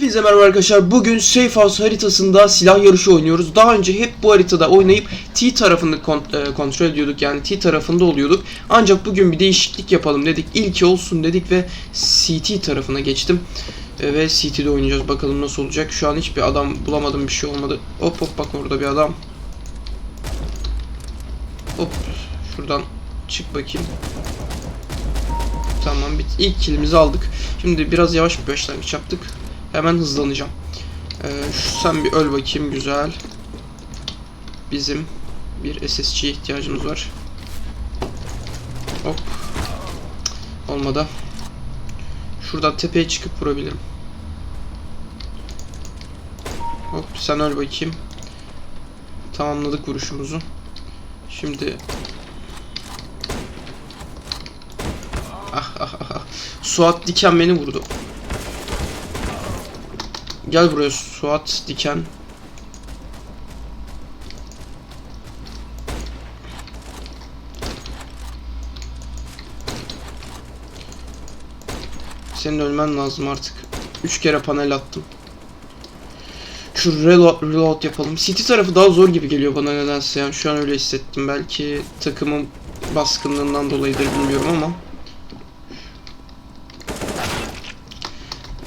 Hepinize merhaba arkadaşlar. Bugün Safe House haritasında silah yarışı oynuyoruz. Daha önce hep bu haritada oynayıp T tarafını kon- e, kontrol ediyorduk. Yani T tarafında oluyorduk. Ancak bugün bir değişiklik yapalım dedik. İlki olsun dedik ve CT tarafına geçtim. E, ve CT'de oynayacağız. Bakalım nasıl olacak. Şu an hiçbir adam bulamadım. Bir şey olmadı. Hop hop bak orada bir adam. Hop. Şuradan çık bakayım. Tamam. İlk kilimizi aldık. Şimdi biraz yavaş bir başlangıç yaptık. Hemen hızlanacağım. Ee, şu, sen bir öl bakayım güzel. Bizim bir SSC'ye ihtiyacımız var. Hop. Olmadı. Şuradan tepeye çıkıp vurabilirim. Hop sen öl bakayım. Tamamladık vuruşumuzu. Şimdi Ah ah ah ah. Suat Diken beni vurdu. Gel buraya Suat Diken. Senin ölmen lazım artık. Üç kere panel attım. Şu reload, reload yapalım. City tarafı daha zor gibi geliyor bana nedense yani şu an öyle hissettim. Belki takımın baskınlığından dolayıdır bilmiyorum ama.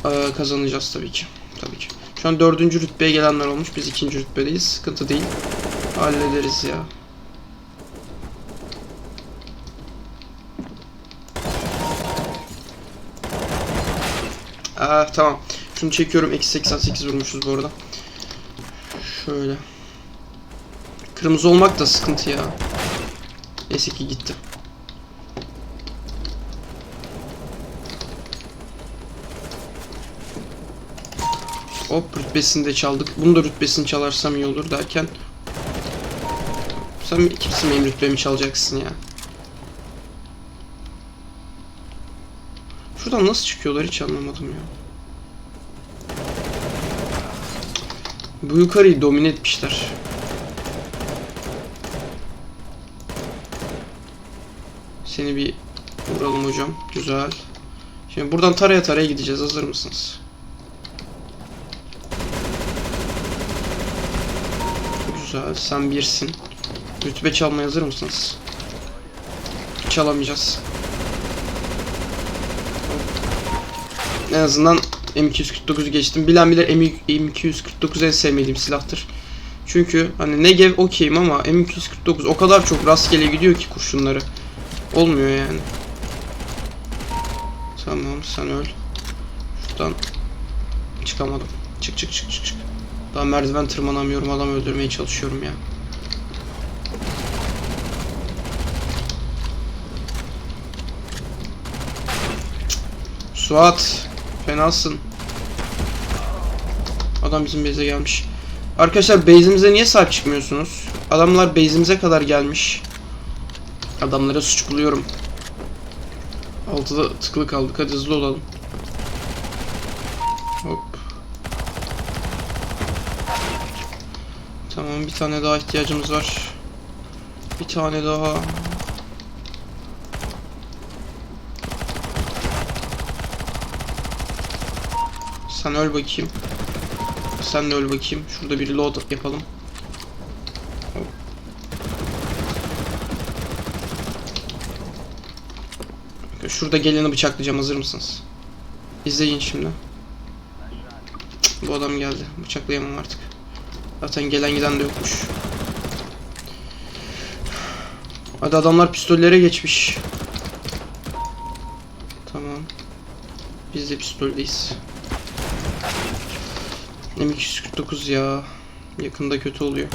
Ee, kazanacağız tabii ki. Tabii ki. Şu an dördüncü rütbeye gelenler olmuş. Biz ikinci rütbedeyiz. Sıkıntı değil. Hallederiz ya. Aa, tamam. Şunu çekiyorum. Eksi 88 vurmuşuz bu arada. Şöyle. Kırmızı olmak da sıkıntı ya. Neyse ki gitti. Hop rütbesini de çaldık. Bunu da rütbesini çalarsam iyi olur derken. Sen kimsin benim rütbemi çalacaksın ya. Şuradan nasıl çıkıyorlar hiç anlamadım ya. Bu yukarıyı domine etmişler. Seni bir vuralım hocam. Güzel. Şimdi buradan taraya taraya gideceğiz. Hazır mısınız? Güzel. Sen birsin. Rütbe çalmaya hazır mısınız? Çalamayacağız. En azından M249'u geçtim. Bilen bilir M249 en sevmediğim silahtır. Çünkü hani Negev okeyim ama M249 o kadar çok rastgele gidiyor ki kurşunları. Olmuyor yani. Tamam sen öl. Şuradan çıkamadım. Çık çık çık çık çık. Daha merdiven tırmanamıyorum adam öldürmeye çalışıyorum ya. Suat fenasın. Adam bizim base'e gelmiş. Arkadaşlar base'imize niye sahip çıkmıyorsunuz? Adamlar base'imize kadar gelmiş. Adamlara suç buluyorum. Altıda tıklı kaldık. Hadi hızlı olalım. Tamam bir tane daha ihtiyacımız var. Bir tane daha. Sen öl bakayım. Sen de öl bakayım. Şurada bir load yapalım. Şurada geleni bıçaklayacağım. Hazır mısınız? İzleyin şimdi. Cık, Bu adam geldi. Bıçaklayamam artık. Zaten gelen giden de yokmuş. Hadi adamlar pistollere geçmiş. Tamam. Biz de pistoldeyiz. M249 ya. Yakında kötü oluyor.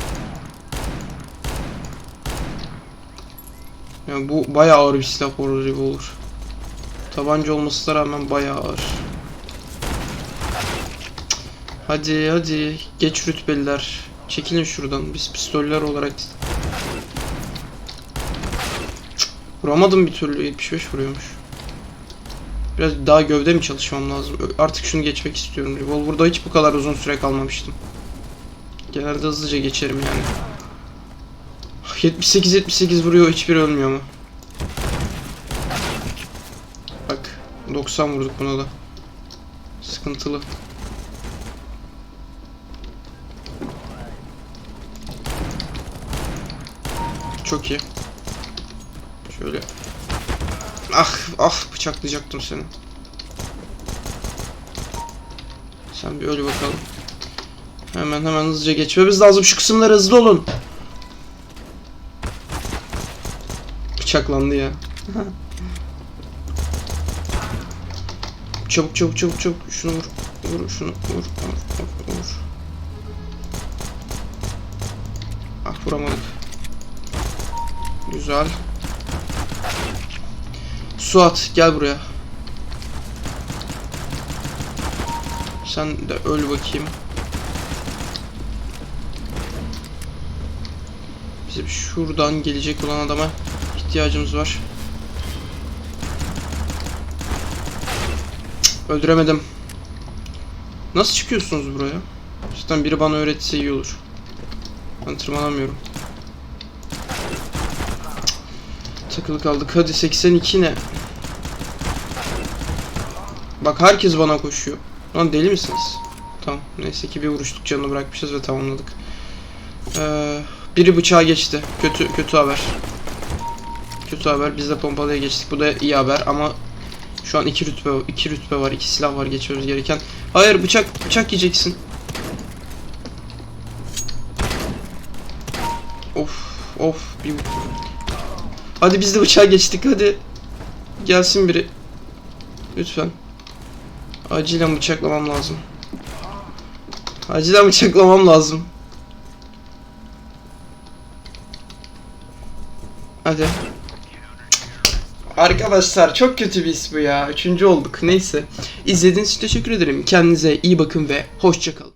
Yani bu bayağı ağır bir silah bu arada revolver. Tabanca olmasına rağmen bayağı ağır. Hadi hadi geç rütbeliler. Çekilin şuradan. Biz pistoller olarak Vuramadım bir türlü. 75 vuruyormuş. Biraz daha gövde mi çalışmam lazım? Artık şunu geçmek istiyorum. Revolver'da hiç bu kadar uzun süre kalmamıştım. Genelde hızlıca geçerim yani. 78-78 vuruyor. Hiçbir ölmüyor mu? Bak. 90 vurduk buna da. Sıkıntılı. Çok iyi. Şöyle. Ah ah bıçaklayacaktım seni. Sen bir öl bakalım. Hemen hemen hızlıca geçmemiz lazım. Şu kısımlar hızlı olun. Bıçaklandı ya. çabuk çabuk çabuk çabuk. Şunu vur. Vur şunu vur. Vur vur vur. Ah vuramadık. Güzel. Suat gel buraya. Sen de öl bakayım. Bizim şuradan gelecek olan adama ihtiyacımız var. Öldüremedim. Nasıl çıkıyorsunuz buraya? Cidden biri bana öğretse iyi olur. Ben tırmanamıyorum. Cık, Takılı kaldık. Hadi 82 ne? Bak herkes bana koşuyor. Lan deli misiniz? Tamam. Neyse ki bir vuruşluk canını bırakmışız ve tamamladık. Ee, biri bıçağa geçti. Kötü kötü haber. Kötü haber. Biz de pompalıya geçtik. Bu da iyi haber ama şu an iki rütbe iki rütbe var. iki silah var geçmemiz gereken. Hayır bıçak bıçak yiyeceksin. Of of bir Hadi biz de bıçağa geçtik hadi. Gelsin biri. Lütfen. Acilen bıçaklamam lazım. Acilen bıçaklamam lazım. Hadi. Arkadaşlar çok kötü bir his bu ya. Üçüncü olduk. Neyse. İzlediğiniz için teşekkür ederim. Kendinize iyi bakın ve hoşçakalın.